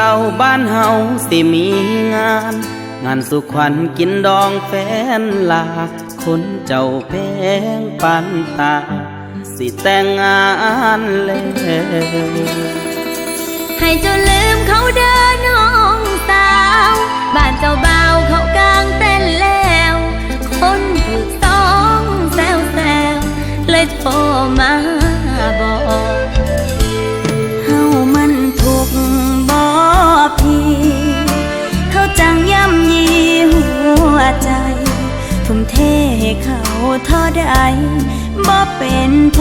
เศร้าบ้านเฮาสิมีงาน งานสุขวัญกินดองแฟนลา คนเจ้าแพงปันตา สิแต่งงานแล้วให้เจ้าลืมเขาเดินน้องสาว บ้านเจ้าบ่าวเขากางเต้นแล้ว เขาเท่าใดบ่เป็นผ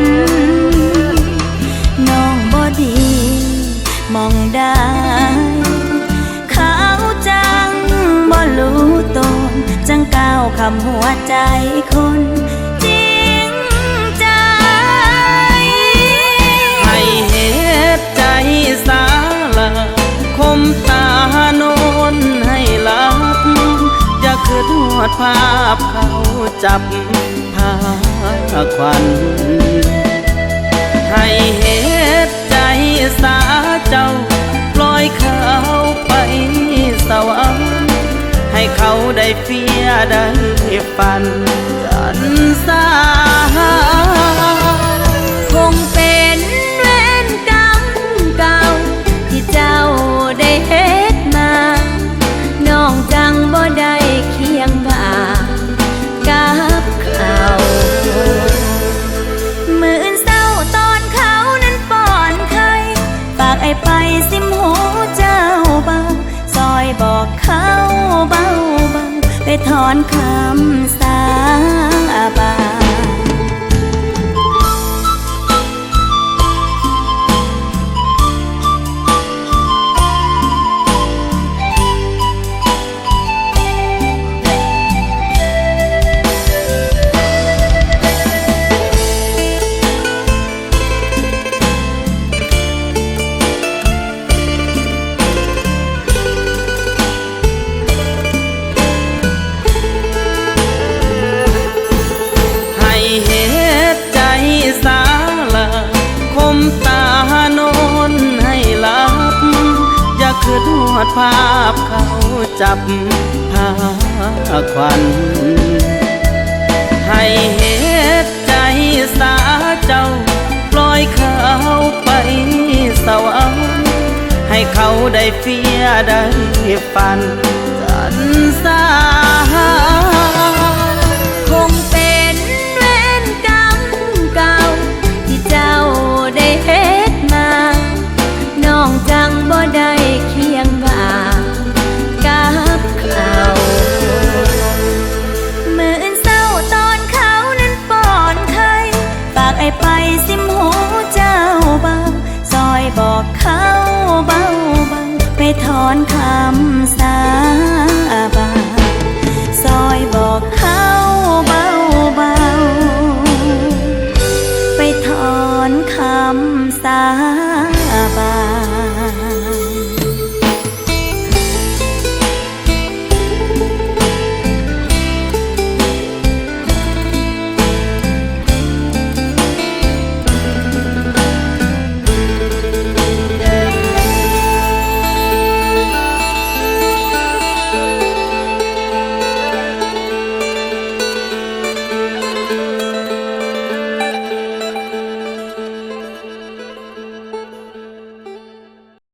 ลน้องบ่ดีมองได้เขาจังบ่รู้ตนจังก้าวคำหัวใจคน จับพาควันให้เหตุใจสาเจ้าปล่อยเขาไปสวรรค์ให้เขาได้เฟียได้ฝันกันสา สิมหูเจ้าเบาซอยบอกเขาเบาเบาไปถอนคำสาบาน ดภาพเขาจับพาควันให้เหตุใจสาเจ้า ปล่อยเขาไปสวรรค์ให้เขาได้เฟียได้ฝันกันสา Ta